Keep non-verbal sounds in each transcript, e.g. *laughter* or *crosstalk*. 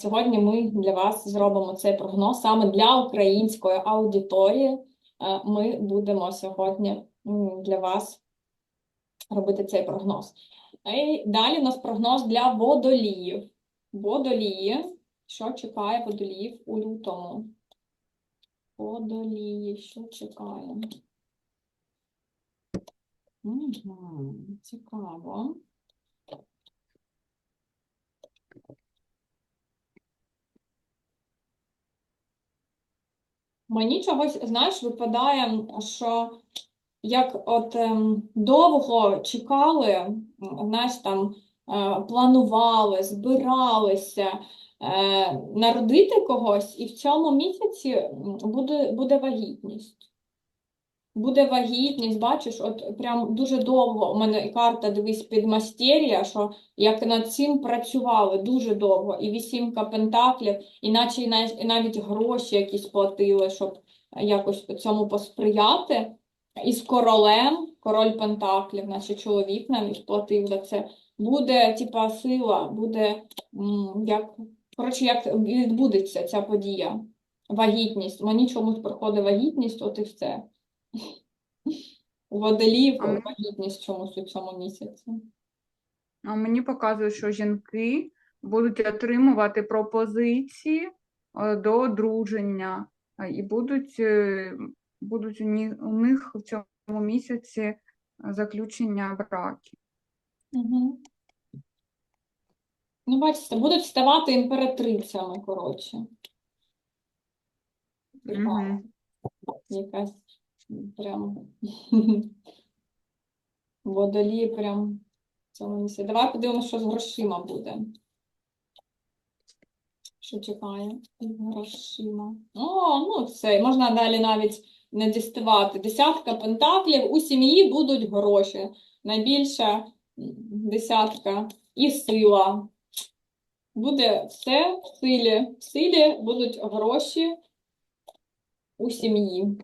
Сьогодні ми для вас зробимо цей прогноз саме для української аудиторії. Е, Ми будемо сьогодні для вас робити цей прогноз. І далі у нас прогноз для водоліїв. Водолії. Що чекає водоліїв у лютому? Водолії, що чекає? Цікаво. Мені чогось, знаєш, випадає, що як от ем, довго чекали, знаєш, там е, планували, збиралися е, народити когось, і в цьому місяці буде, буде вагітність. Буде вагітність, бачиш, от прям дуже довго у мене карта, дивись, підмастер'я, що як над цим працювали дуже довго, і вісімка пентаклів, іначе і навіть, гроші якісь платили, щоб якось цьому посприяти. І з королем, король пентаклів, наче чоловік навіть платив за це. Буде, типа, сила, буде, як, коротше, як відбудеться ця подія. Вагітність. Мені чомусь приходить вагітність, от і все. У водолів А ми- вагітність чомусь у цьому місяці. А мені показує, що жінки будуть отримувати пропозиції е, до одруження е, і будуть, е, будуть у ні- у них в цьому місяці е, заключення браків. Угу. Ну, бачите, будуть ставати імператрицями, коротше. Мгм. Якась прям *laughs* водолій прям цьому місці. Давай подивимося, що з грошима буде. Що чекає грошима? О, ну все, можна далі навіть не діставати. Десятка пентаклів, у сім'ї будуть гроші. Найбільша десятка і сила. Буде все в силі. В силі будуть гроші у сім'ї.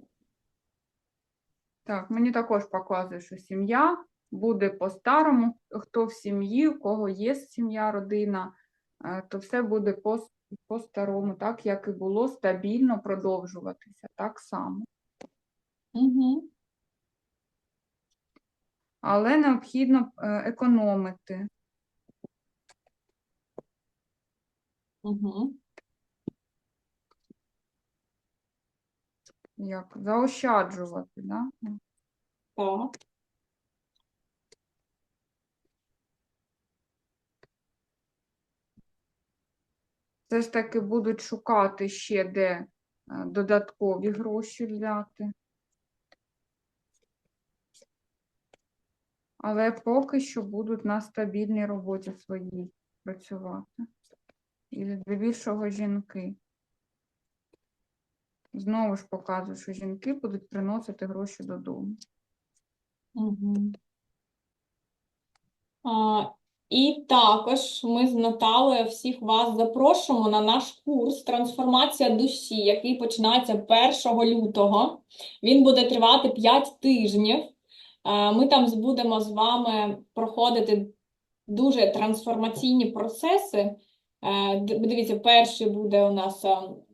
Так, мені також показує, що сім'я буде по-старому. Хто в сім'ї, у кого є сім'я, родина, е, то все буде по- по-старому, так як і було стабільно продовжуватися, так само. Угу. Але необхідно е, економити. Угу. Як заощаджувати, да? Так. Все ж таки будуть шукати ще де е, додаткові гроші взяти. Але поки що будуть на стабільній роботі своїй працювати. І здебільшого жінки. Знову ж показую, що жінки будуть приносити гроші додому. Угу. А, і також ми з Наталею всіх вас запрошуємо на наш курс Трансформація душі, який починається 1 лютого. Він буде тривати 5 тижнів. Ми там будемо з вами проходити дуже трансформаційні процеси. Е, Дивіться, перший буде у нас е,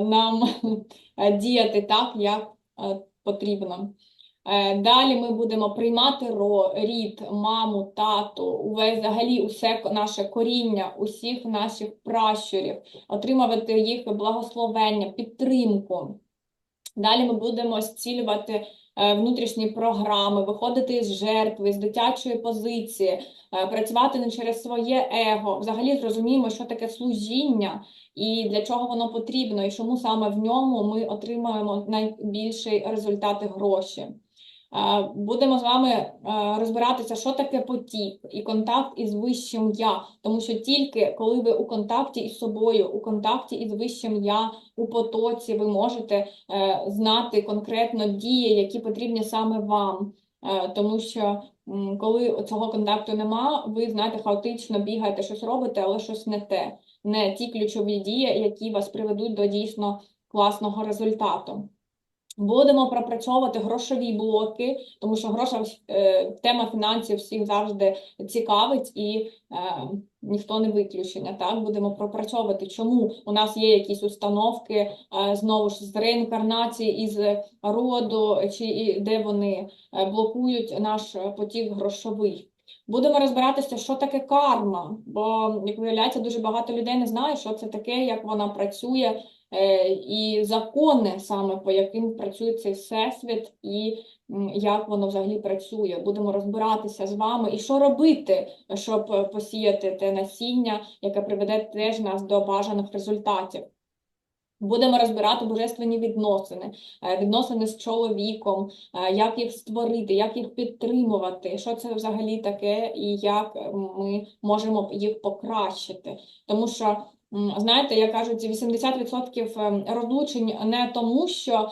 нам е, діяти так, як е, потрібно. Е, Далі ми будемо приймати рід, маму, тату, взагалі усе наше коріння, усіх наших пращурів, отримувати їх благословення, підтримку. Далі ми будемо зцілювати е, внутрішні програми, виходити з жертви, з дитячої позиції, е, працювати не через своє его. Взагалі зрозуміємо, що таке служіння і для чого воно потрібно, і чому саме в ньому ми отримаємо найбільший результат і гроші. Будемо з вами розбиратися, що таке потік і контакт із вищим я, тому що тільки коли ви у контакті із собою, у контакті із вищим я, у потоці, ви можете е, знати конкретно дії, які потрібні саме вам. Е, Тому що коли цього контакту нема, ви знаєте, хаотично бігаєте, щось робите, але щось не те, не ті ключові дії, які вас приведуть до дійсно класного результату. Будемо пропрацьовувати грошові блоки, тому що гроша, е, тема фінансів всіх завжди цікавить і е, ніхто не виключення. Так, будемо пропрацьовувати, чому у нас є якісь установки е, знову ж з реінкарнації із роду, чи і де вони е, блокують наш потік грошовий. Будемо розбиратися, що таке карма, бо, як виявляється, дуже багато людей не знає, що це таке, як вона працює, е, і закони саме по яким працює цей всесвіт, і як воно взагалі працює. Будемо розбиратися з вами, і що робити, щоб е, посіяти те насіння, яке приведе теж нас до бажаних результатів. Будемо розбирати божественні відносини, е, відносини з чоловіком, е, як їх створити, як їх підтримувати, що це взагалі таке, і як е, ми можемо їх покращити. Тому що, знаєте, як кажуть, 80% ем, розлучень не тому, що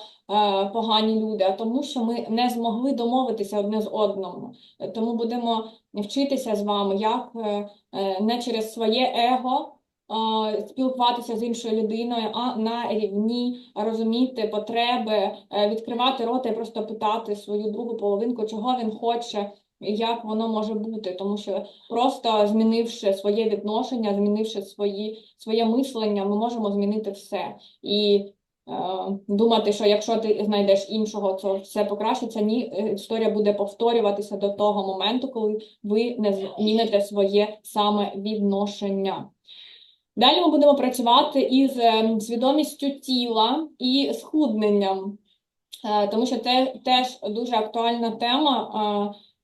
погані люди, а тому, що ми не змогли домовитися одне з одному. Тому будемо вчитися з вами, як не через своє его спілкуватися з іншою людиною, а на рівні розуміти потреби, е, відкривати рота і просто питати свою другу половинку, чого він хоче, як воно може бути. Тому що просто змінивши своє відношення, змінивши свої, своє мислення, ми можемо змінити все. І е, думати, що якщо ти знайдеш іншого, то все покращиться. Ні, е, історія буде повторюватися до того моменту, коли ви не зміните своє саме відношення. Далі ми будемо працювати із е, свідомістю тіла і схудненням, Е, тому що це теж дуже актуальна тема, е,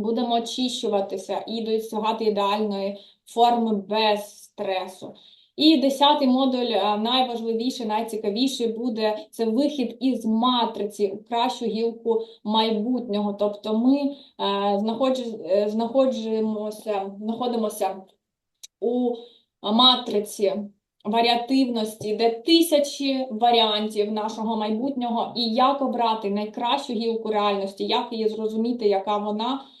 Будемо очищуватися і досягати ідеальної форми без стресу. І десятий модуль, е, найважливіший, найцікавіший буде це вихід із матриці у кращу гілку майбутнього. Тобто ми е, е, знаходжуємося, знаходимося у матриці варіативності, де тисячі варіантів нашого майбутнього, і як обрати найкращу гілку реальності, як її зрозуміти, яка вона,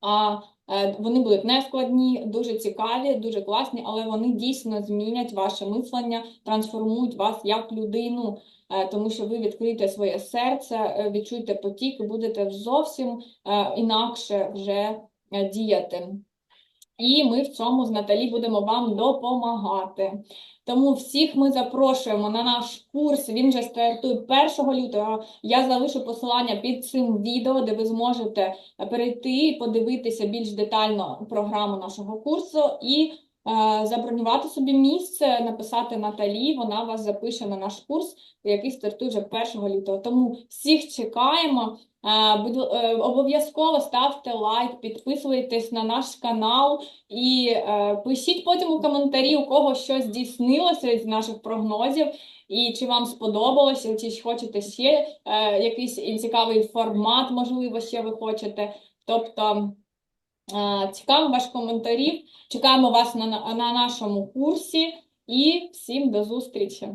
А е, вони будуть нескладні, дуже цікаві, дуже класні, але вони дійсно змінять ваше мислення, трансформують вас як людину, е, тому що ви відкриєте своє серце, е, відчуєте потік і будете зовсім інакше вже діяти. І ми в цьому з Наталі будемо вам допомагати. Тому всіх ми запрошуємо на наш курс. Він же стартує 1 лютого. Я залишу посилання під цим відео, де ви зможете перейти і подивитися більш детально програму нашого курсу і е, забронювати собі місце, написати Наталі. Вона вас запише на наш курс, який стартує вже 1 лютого. Тому всіх чекаємо. Е, Обов'язково ставте лайк, підписуйтесь на наш канал і е, пишіть потім у коментарі, у кого щось здійснилося з наших прогнозів, і чи вам сподобалося, чи хочете ще е, якийсь цікавий формат, можливо, ще ви хочете. Тобто чекаємо ваших коментарів, чекаємо вас на на нашому курсі і всім до зустрічі!